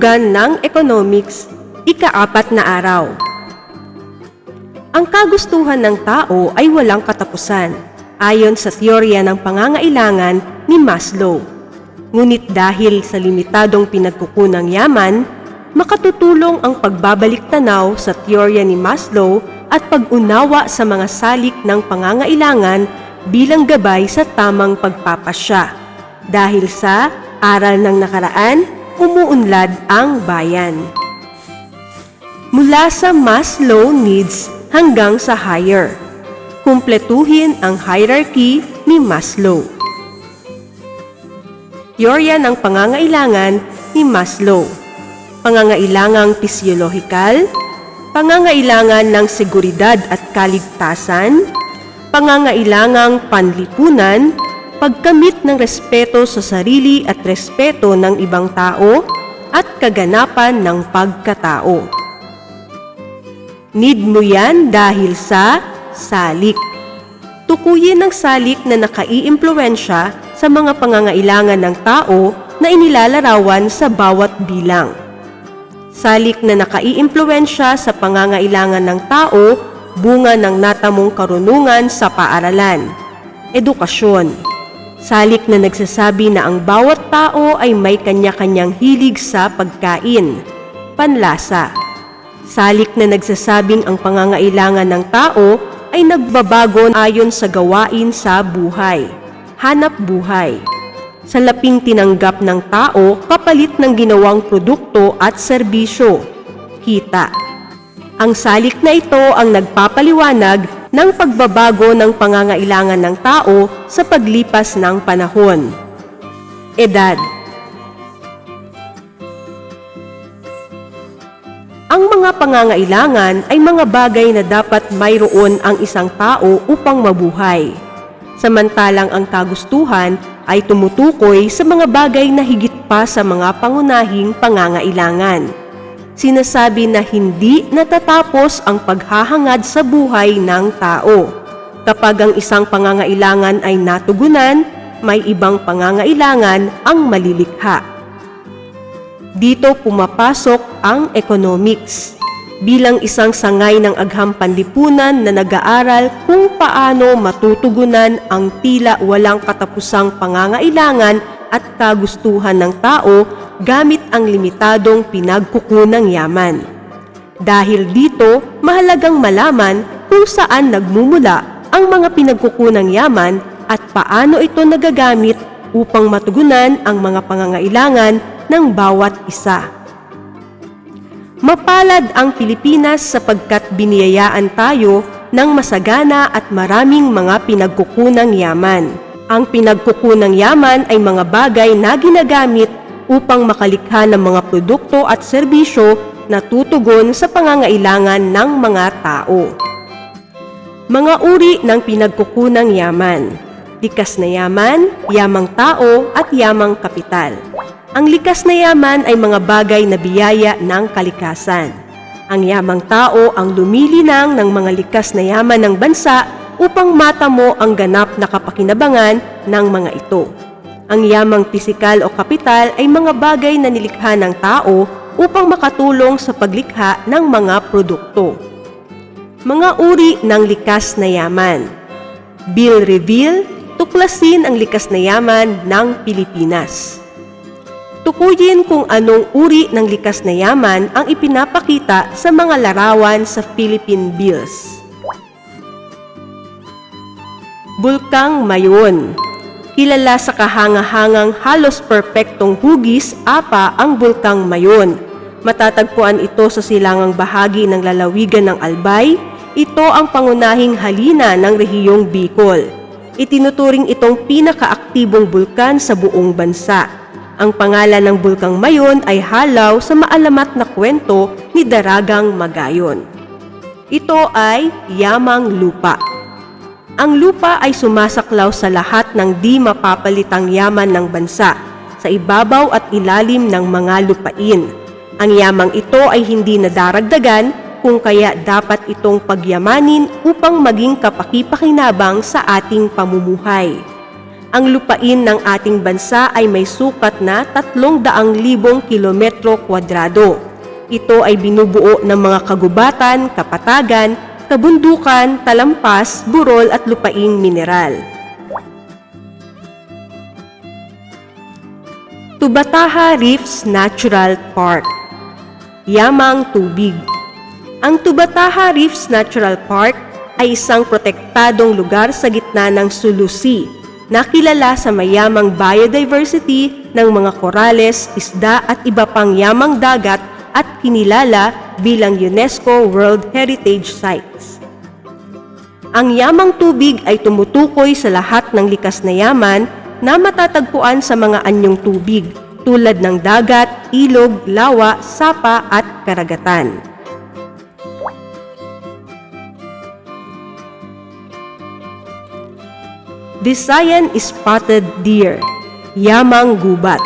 Kahulugan ng Economics, ikaapat na araw. Ang kagustuhan ng tao ay walang katapusan, ayon sa teorya ng pangangailangan ni Maslow. Ngunit dahil sa limitadong pinagkukunang yaman, makatutulong ang pagbabalik tanaw sa teorya ni Maslow at pag-unawa sa mga salik ng pangangailangan bilang gabay sa tamang pagpapasya. Dahil sa aral ng nakaraan, umuunlad ang bayan. Mula sa Maslow needs hanggang sa higher. Kumpletuhin ang hierarchy ni Maslow. Teorya ng pangangailangan ni Maslow. Pangangailangang pisyolohikal, pangangailangan ng seguridad at kaligtasan, pangangailangang panlipunan, pagkamit ng respeto sa sarili at respeto ng ibang tao, at kaganapan ng pagkatao. Need mo yan dahil sa salik. Tukuyin ng salik na nakaiimpluwensya sa mga pangangailangan ng tao na inilalarawan sa bawat bilang. Salik na nakaiimpluwensya sa pangangailangan ng tao bunga ng natamong karunungan sa paaralan. Edukasyon. Salik na nagsasabi na ang bawat tao ay may kanya-kanyang hilig sa pagkain. Panlasa. Salik na nagsasabing ang pangangailangan ng tao ay nagbabago ayon sa gawain sa buhay. Hanap buhay. Sa laping tinanggap ng tao kapalit ng ginawang produkto at serbisyo. Kita. Ang salik na ito ang nagpapaliwanag ng pagbabago ng pangangailangan ng tao sa paglipas ng panahon. Edad Ang mga pangangailangan ay mga bagay na dapat mayroon ang isang tao upang mabuhay. Samantalang ang kagustuhan ay tumutukoy sa mga bagay na higit pa sa mga pangunahing pangangailangan. Sinasabi na hindi natatapos ang paghahangad sa buhay ng tao. Kapag ang isang pangangailangan ay natugunan, may ibang pangangailangan ang malilikha. Dito pumapasok ang economics bilang isang sangay ng agham panlipunan na nag-aaral kung paano matutugunan ang tila walang katapusang pangangailangan at kagustuhan ng tao gamit ang limitadong pinagkukunang yaman. Dahil dito, mahalagang malaman kung saan nagmumula ang mga pinagkukunang yaman at paano ito nagagamit upang matugunan ang mga pangangailangan ng bawat isa. Mapalad ang Pilipinas sapagkat biniyayaan tayo ng masagana at maraming mga pinagkukunang yaman. Ang pinagkukunang yaman ay mga bagay na ginagamit upang makalikha ng mga produkto at serbisyo na tutugon sa pangangailangan ng mga tao. Mga uri ng pinagkukunang yaman. Likas na yaman, yamang tao at yamang kapital. Ang likas na yaman ay mga bagay na biyaya ng kalikasan. Ang yamang tao ang lumilinang ng mga likas na yaman ng bansa upang matamo ang ganap na kapakinabangan ng mga ito. Ang yamang pisikal o kapital ay mga bagay na nilikha ng tao upang makatulong sa paglikha ng mga produkto. Mga uri ng likas na yaman. Bill Reveal, tuklasin ang likas na yaman ng Pilipinas. Tukuyin kung anong uri ng likas na yaman ang ipinapakita sa mga larawan sa Philippine Bills. Bulkang Mayon Kilala sa kahangahangang halos perpektong hugis, apa ang Bulkang Mayon. Matatagpuan ito sa silangang bahagi ng lalawigan ng Albay. Ito ang pangunahing halina ng rehiyong Bicol. Itinuturing itong pinakaaktibong bulkan sa buong bansa. Ang pangalan ng Bulkang Mayon ay halaw sa maalamat na kwento ni Daragang Magayon. Ito ay yamang lupa. Ang lupa ay sumasaklaw sa lahat ng di mapapalitang yaman ng bansa, sa ibabaw at ilalim ng mga lupain. Ang yamang ito ay hindi nadaragdagan kung kaya dapat itong pagyamanin upang maging kapakipakinabang sa ating pamumuhay. ang lupain ng ating bansa ay may sukat na 300,000 kilometro kwadrado. Ito ay binubuo ng mga kagubatan, kapatagan, kabundukan, talampas, burol at lupaing mineral. Tubataha Reefs Natural Park Yamang Tubig Ang Tubataha Reefs Natural Park ay isang protektadong lugar sa gitna ng Sulu Sea na kilala sa mayamang biodiversity ng mga korales, isda at iba pang yamang dagat at kinilala bilang UNESCO World Heritage Sites. Ang yamang tubig ay tumutukoy sa lahat ng likas na yaman na matatagpuan sa mga anyong tubig tulad ng dagat, ilog, lawa, sapa at karagatan. Visayan Spotted Deer, Yamang Gubat.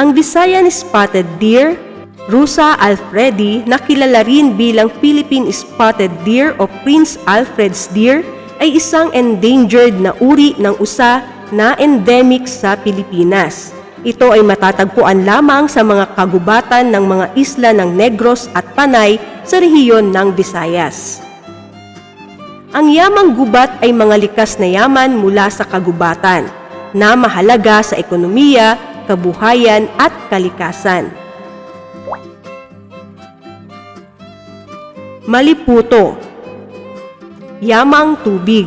Ang Visayan Spotted Deer, Rusa alfredi na kilala rin bilang Philippine Spotted Deer o Prince Alfred's Deer ay isang endangered na uri ng usa na endemic sa Pilipinas. Ito ay matatagpuan lamang sa mga kagubatan ng mga isla ng Negros at Panay sa rehiyon ng Visayas. Ang yamang gubat ay mga likas na yaman mula sa kagubatan na mahalaga sa ekonomiya, kabuhayan at kalikasan. Maliputo Yamang tubig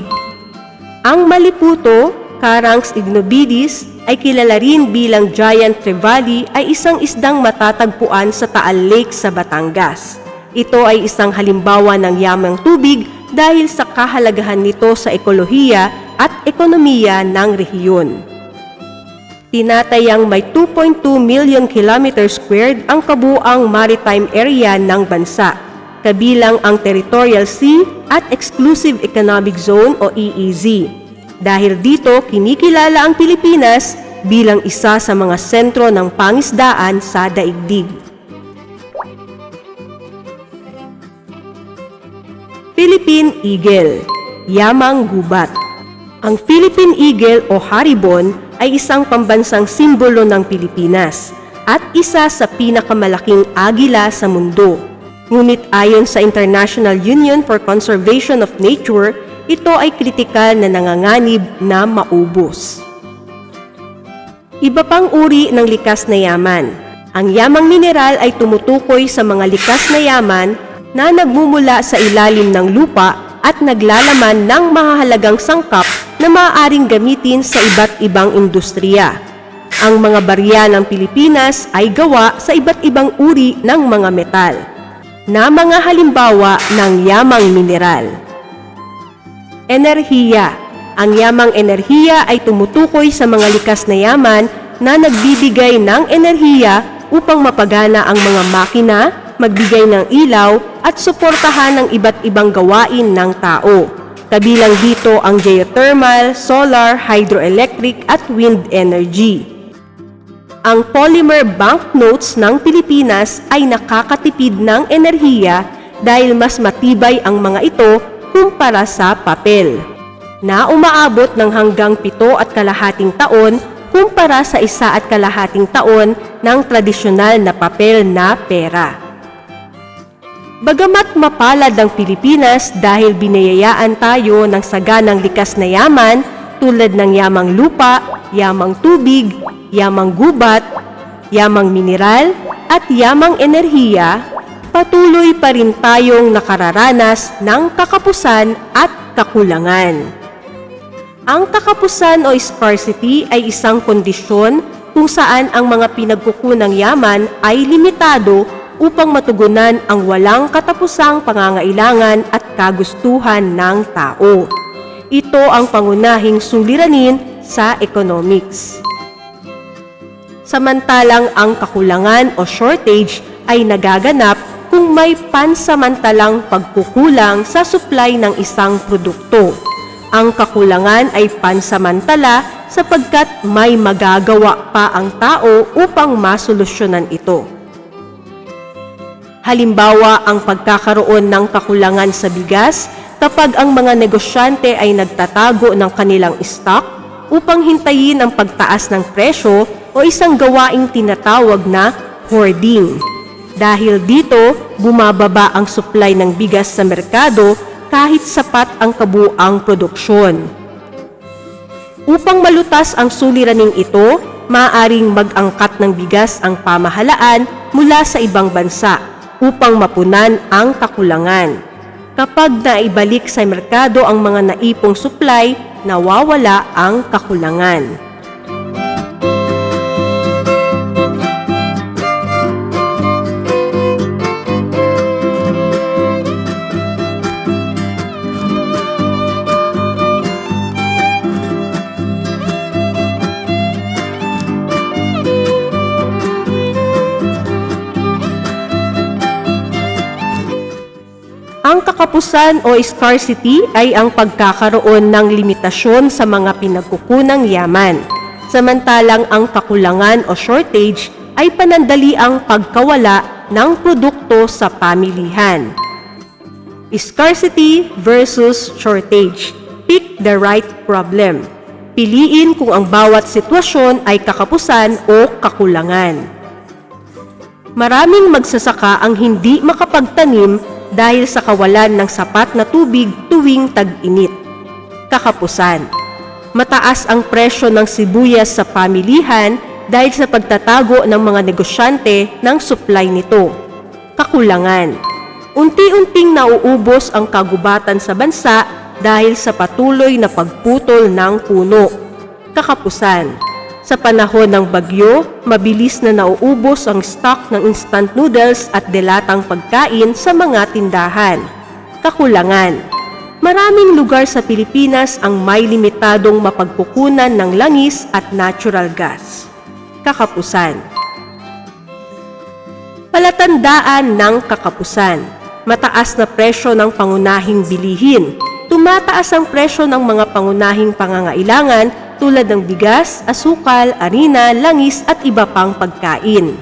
Ang maliputo, Caranx ignobidis, ay kilala rin bilang giant trevally ay isang isdang matatagpuan sa Taal Lake sa Batangas. Ito ay isang halimbawa ng yamang tubig dahil sa kahalagahan nito sa ekolohiya at ekonomiya ng rehiyon. Tinatayang may 2.2 million kilometer squared ang kabuang maritime area ng bansa, kabilang ang Territorial Sea at Exclusive Economic Zone o EEZ. Dahil dito, kinikilala ang Pilipinas bilang isa sa mga sentro ng pangisdaan sa daigdig. Philippine Eagle, Yamang Gubat. Ang Philippine Eagle o Haribon ay isang pambansang simbolo ng Pilipinas at isa sa pinakamalaking agila sa mundo. Ngunit ayon sa International Union for Conservation of Nature, ito ay kritikal na nanganganib na maubos. Iba pang uri ng likas na yaman. Ang yamang mineral ay tumutukoy sa mga likas na yaman na nagmumula sa ilalim ng lupa at naglalaman ng mahahalagang sangkap na maaaring gamitin sa iba't ibang industriya. Ang mga barya ng Pilipinas ay gawa sa iba't ibang uri ng mga metal, na mga halimbawa ng yamang mineral. Enerhiya Ang yamang enerhiya ay tumutukoy sa mga likas na yaman na nagbibigay ng enerhiya upang mapagana ang mga makina, magbigay ng ilaw at suportahan ng iba't ibang gawain ng tao. Kabilang dito ang geothermal, solar, hydroelectric at wind energy. Ang polymer banknotes ng Pilipinas ay nakakatipid ng enerhiya dahil mas matibay ang mga ito kumpara sa papel, na umaabot ng hanggang pito at kalahating taon kumpara sa isa at kalahating taon ng tradisyonal na papel na pera. Bagamat mapalad ang Pilipinas dahil binayayaan tayo ng saganang likas na yaman tulad ng yamang lupa, yamang tubig, yamang gubat, yamang mineral, at yamang enerhiya, patuloy pa rin tayong nakararanas ng kakapusan at kakulangan. Ang kakapusan o scarcity ay isang kondisyon kung saan ang mga pinagkukunang yaman ay limitado upang matugunan ang walang katapusang pangangailangan at kagustuhan ng tao. Ito ang pangunahing suliranin sa economics. Samantalang ang kakulangan o shortage ay nagaganap kung may pansamantalang pagkukulang sa supply ng isang produkto. Ang kakulangan ay pansamantala sapagkat may magagawa pa ang tao upang masolusyonan ito. Halimbawa, ang pagkakaroon ng kakulangan sa bigas kapag ang mga negosyante ay nagtatago ng kanilang stock upang hintayin ang pagtaas ng presyo o isang gawaing tinatawag na hoarding. Dahil dito, bumababa ang supply ng bigas sa merkado kahit sapat ang kabuang produksyon. Upang malutas ang suliraning ito, maaaring mag-angkat ng bigas ang pamahalaan mula sa ibang bansa upang mapunan ang kakulangan. Kapag naibalik sa merkado ang mga naipong supply, nawawala ang kakulangan. Ang kakapusan o scarcity ay ang pagkakaroon ng limitasyon sa mga pinagkukunang yaman. Samantalang ang kakulangan o shortage ay panandali ang pagkawala ng produkto sa pamilihan. Scarcity versus shortage. Pick the right problem. Piliin kung ang bawat sitwasyon ay kakapusan o kakulangan. Maraming magsasaka ang hindi makapagtanim dahil sa kawalan ng sapat na tubig tuwing tag-init. Kakapusan. Mataas ang presyo ng sibuyas sa pamilihan dahil sa pagtatago ng mga negosyante ng supply nito. Kakulangan. Unti-unting nauubos ang kagubatan sa bansa dahil sa patuloy na pagputol ng puno. Kakapusan. Sa panahon ng bagyo, mabilis na nauubos ang stock ng instant noodles at delatang pagkain sa mga tindahan. Kakulangan. Maraming lugar sa Pilipinas ang may limitadong mapagkukunan ng langis at natural gas. Kakapusan. Palatandaan ng kakapusan. Mataas na presyo ng pangunahing bilihin. Tumataas ang presyo ng mga pangunahing pangangailangan tulad ng bigas, asukal, arina, langis at iba pang pagkain.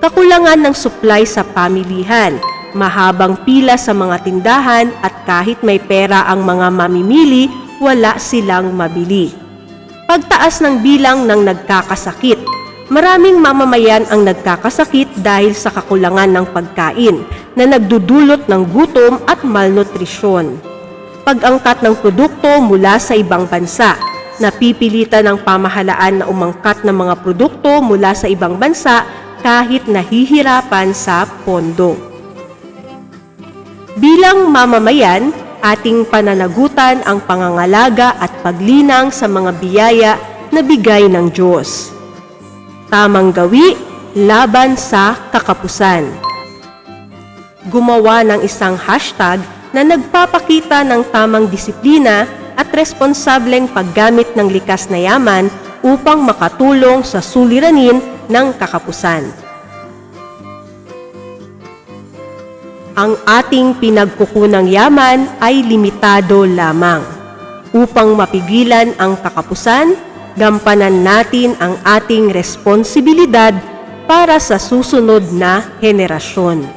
Kakulangan ng supply sa pamilihan, mahabang pila sa mga tindahan at kahit may pera ang mga mamimili, wala silang mabili. Pagtaas ng bilang ng nagkakasakit. Maraming mamamayan ang nagkakasakit dahil sa kakulangan ng pagkain na nagdudulot ng gutom at malnutrisyon. Pag-angkat ng produkto mula sa ibang bansa napipilitan ng pamahalaan na umangkat ng mga produkto mula sa ibang bansa kahit nahihirapan sa pondo. Bilang mamamayan, ating pananagutan ang pangangalaga at paglinang sa mga biyaya na bigay ng Diyos. Tamang gawi laban sa kakapusan. Gumawa ng isang hashtag na nagpapakita ng tamang disiplina at responsableng paggamit ng likas na yaman upang makatulong sa suliranin ng kakapusan. Ang ating pinagkukunang yaman ay limitado lamang. Upang mapigilan ang kakapusan, gampanan natin ang ating responsibilidad para sa susunod na henerasyon.